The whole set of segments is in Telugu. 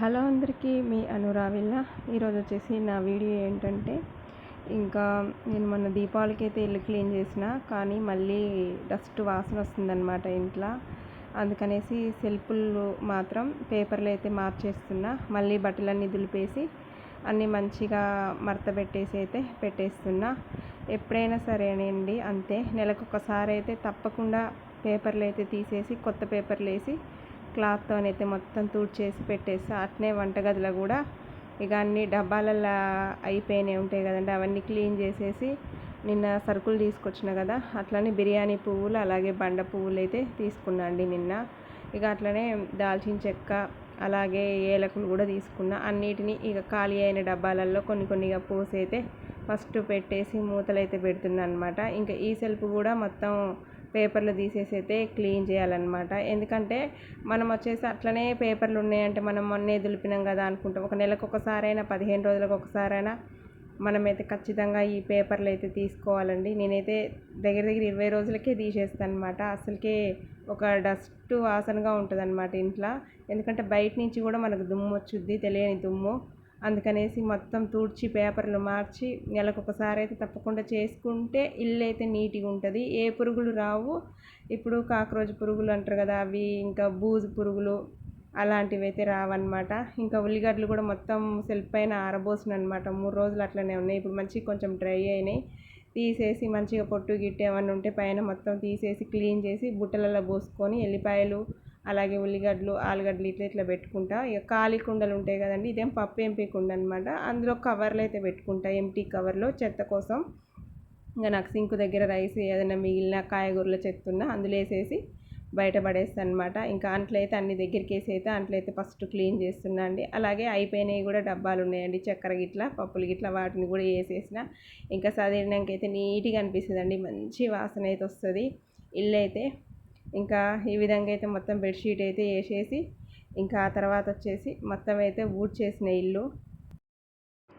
హలో అందరికీ మీ అనురావిల్ల. ఈరోజు వచ్చేసి నా వీడియో ఏంటంటే ఇంకా నేను మొన్న దీపావళికి అయితే ఇల్లు క్లీన్ చేసిన కానీ మళ్ళీ డస్ట్ వాసన వస్తుందన్నమాట ఇంట్లో. అందుకనేసి సెల్ఫులు మాత్రం పేపర్లు అయితే మార్చేస్తున్నా. మళ్ళీ బట్టలన్నీ దులిపేసి అన్నీ మంచిగా మడత పెట్టేసి అయితే పెట్టేస్తున్నా. ఎప్పుడైనా సరేనండి అంతే. నెలకు ఒకసారి అయితే తప్పకుండా పేపర్లు అయితే తీసేసి కొత్త పేపర్లు వేసి క్లాత్తో అయితే మొత్తం చేసి పెట్టేసి అట్నే వంటగదిలో కూడా ఇక అన్ని డబ్బాలల్లో అయిపోయినాయి ఉంటాయి కదండి. అవన్నీ క్లీన్ చేసేసి నిన్న సరుకులు తీసుకొచ్చిన కదా అట్లనే బిర్యానీ పువ్వులు అలాగే బండ పువ్వులు అయితే తీసుకున్నా అండి నిన్న. ఇక అట్లనే దాల్చిన చెక్క అలాగే ఏలకులు కూడా తీసుకున్నా. అన్నిటినీ ఇక ఖాళీ అయిన డబ్బాలలో కొన్ని కొన్నిగా పోసి అయితే ఫస్ట్ పెట్టేసి మూతలు అయితే పెడుతున్నా అనమాట ఇంకా ఈ సెల్ఫ్ కూడా మొత్తం పేపర్లు తీసేసి అయితే క్లీన్ చేయాలన్నమాట. ఎందుకంటే మనం వచ్చేసి అట్లనే పేపర్లు ఉన్నాయంటే మనం మొన్నే దులిపినాం కదా అనుకుంటాం. ఒక నెలకు ఒకసారైనా పదిహేను రోజులకు ఒకసారైనా మనమైతే ఖచ్చితంగా ఈ పేపర్లు అయితే తీసుకోవాలండి. నేనైతే దగ్గర దగ్గర ఇరవై రోజులకే తీసేస్తాను అనమాట అసలుకే ఒక డస్ట్ వాసనగా ఉంటుంది అనమాట ఇంట్లో. ఎందుకంటే బయట నుంచి కూడా మనకు దుమ్ము వచ్చుద్ది తెలియని దుమ్ము. అందుకనేసి మొత్తం తుడిచి పేపర్లు మార్చి నెలకొకసారి అయితే తప్పకుండా చేసుకుంటే ఇల్లు అయితే నీట్గా ఉంటుంది. ఏ పురుగులు రావు. ఇప్పుడు కాక్రోచ్ పురుగులు అంటారు కదా అవి ఇంకా బూజు పురుగులు అలాంటివి అయితే రావన్నమాట. ఇంకా ఉల్లిగడ్డలు కూడా మొత్తం సెల్ఫ్ పైన ఆరబోసిన అనమాట మూడు రోజులు అట్లనే ఉన్నాయి. ఇప్పుడు మంచిగా కొంచెం డ్రై అయినాయి. తీసేసి మంచిగా పొట్టు గిట్టు ఏమన్నా ఉంటే పైన మొత్తం తీసేసి క్లీన్ చేసి బుట్టలలో పోసుకొని ఎల్లిపాయలు అలాగే ఉల్లిగడ్డలు ఆలుగడ్డలు ఇట్లా ఇట్లా పెట్టుకుంటా. ఇక ఖాళీ కుండలు ఉంటాయి కదండి ఇదేం పప్పు ఎంపీ కుండ అనమాట అందులో కవర్లు అయితే పెట్టుకుంటా ఎంటీ కవర్లో చెత్త కోసం. ఇంకా నాకు సింకు దగ్గర రైస్ ఏదైనా మిగిలిన కాయగూరల చెత్త ఉన్నా అందులో వేసేసి బయట పడేస్తాను అనమాట ఇంకా అంట్లయితే అన్ని దగ్గరికి వేసి అయితే అంట్లయితే ఫస్ట్ క్లీన్ చేస్తున్నా అండి. అలాగే అయిపోయినవి కూడా డబ్బాలు ఉన్నాయండి చక్కెర గిట్ల పప్పులు గిట్ల వాటిని కూడా వేసేసిన. ఇంకా చదివినాకైతే నీట్గా అనిపిస్తుంది అండి మంచి వాసన అయితే వస్తుంది. ఇల్లు అయితే ఇంకా ఈ విధంగా అయితే మొత్తం బెడ్షీట్ అయితే వేసేసి ఇంకా ఆ తర్వాత వచ్చేసి మొత్తం అయితే ఊడ్చేసిన ఇల్లు.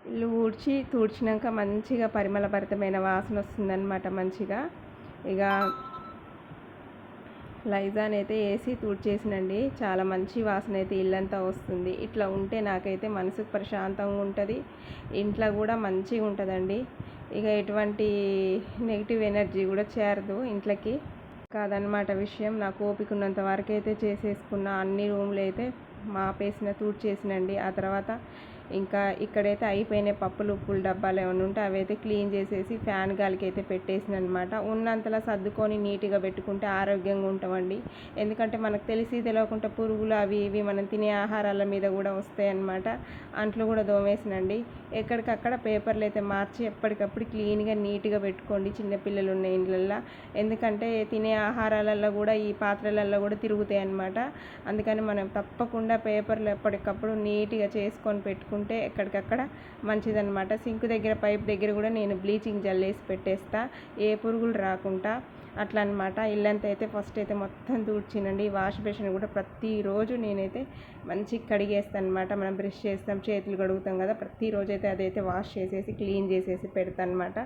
ఇల్లు ఊడ్చి తూడ్చినాక మంచిగా పరిమళభరితమైన వాసన వస్తుందన్నమాట మంచిగా. ఇక లైజాన్ అయితే వేసి తుడిచేసినండి. చాలా మంచి వాసన అయితే ఇల్లంతా వస్తుంది. ఇట్లా ఉంటే నాకైతే మనసుకు ప్రశాంతంగా ఉంటుంది. ఇంట్లో కూడా మంచిగా ఉంటుందండి. ఇక ఎటువంటి నెగిటివ్ ఎనర్జీ కూడా చేరదు ఇంట్లోకి. కాదనమాట విషయం. నాకు ఓపిక ఉన్నంత వరకు అయితే చేసేసుకున్న అన్ని రూమ్లు అయితే మాపేసిన చేసినండి ఆ తర్వాత ఇంకా ఇక్కడైతే అయిపోయినాయి పప్పులు ఉప్పులు డబ్బాలు ఏమైనా ఉంటే అవైతే క్లీన్ చేసేసి ఫ్యాన్ గాలికి అయితే పెట్టేసిన అనమాట ఉన్నంతలా సర్దుకొని నీట్గా పెట్టుకుంటే ఆరోగ్యంగా ఉంటామండి. ఎందుకంటే మనకు తెలిసి తెలియకుండా పురుగులు అవి ఇవి మనం తినే ఆహారాల మీద కూడా వస్తాయి అన్నమాట అంట్లు కూడా దోమేసినండి. ఎక్కడికక్కడ పేపర్లు అయితే మార్చి ఎప్పటికప్పుడు క్లీన్గా నీట్గా పెట్టుకోండి చిన్నపిల్లలు ఉన్న ఇండ్లల్లో. ఎందుకంటే తినే ఆహారాలలో కూడా ఈ పాత్రలలో కూడా తిరుగుతాయి అన్నమాట అందుకని మనం తప్పకుండా పేపర్లు ఎప్పటికప్పుడు నీట్గా చేసుకొని పెట్టుకుంటే ఉంటే ఎక్కడికక్కడ మంచిదనమాట సింక్ దగ్గర పైప్ దగ్గర కూడా నేను బ్లీచింగ్ జల్లేసి పెట్టేస్తా. ఏ పురుగులు రాకుండా అట్లా అనమాట ఇల్లంతా అయితే ఫస్ట్ అయితే మొత్తం తూడ్చినండి. వాష్ బేసిన్ కూడా ప్రతిరోజు నేనైతే మంచి కడిగేస్తాను అనమాట మనం బ్రష్ చేస్తాం చేతులు కడుగుతాం కదా ప్రతిరోజు అయితే అదైతే వాష్ చేసేసి క్లీన్ చేసేసి పెడతాను అనమాట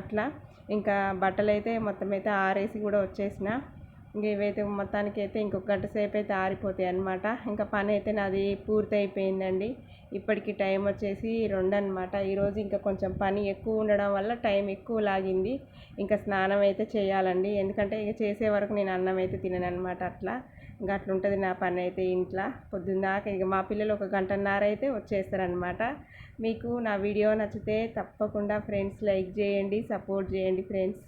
అట్లా. ఇంకా బట్టలు అయితే మొత్తం అయితే ఆరేసి కూడా వచ్చేసిన. ఇవైతే మొత్తానికి అయితే ఇంకొక గంట సేపు అయితే ఆరిపోతాయి అనమాట ఇంకా పని అయితే నాది పూర్తి అయిపోయిందండి ఇప్పటికి టైం వచ్చేసి రెండు అనమాట ఈరోజు ఇంకా కొంచెం పని ఎక్కువ ఉండడం వల్ల టైం ఎక్కువ లాగింది. ఇంకా స్నానం అయితే చేయాలండి. ఎందుకంటే ఇక చేసే వరకు నేను అన్నం అయితే తినను అనమాట అట్లా. ఇంకా అట్లా ఉంటుంది నా పని అయితే ఇంట్లో. పొద్దున్న దాకా ఇక మా పిల్లలు ఒక గంటన్నర అయితే వచ్చేస్తారనమాట మీకు నా వీడియో నచ్చితే తప్పకుండా ఫ్రెండ్స్ లైక్ చేయండి సపోర్ట్ చేయండి ఫ్రెండ్స్.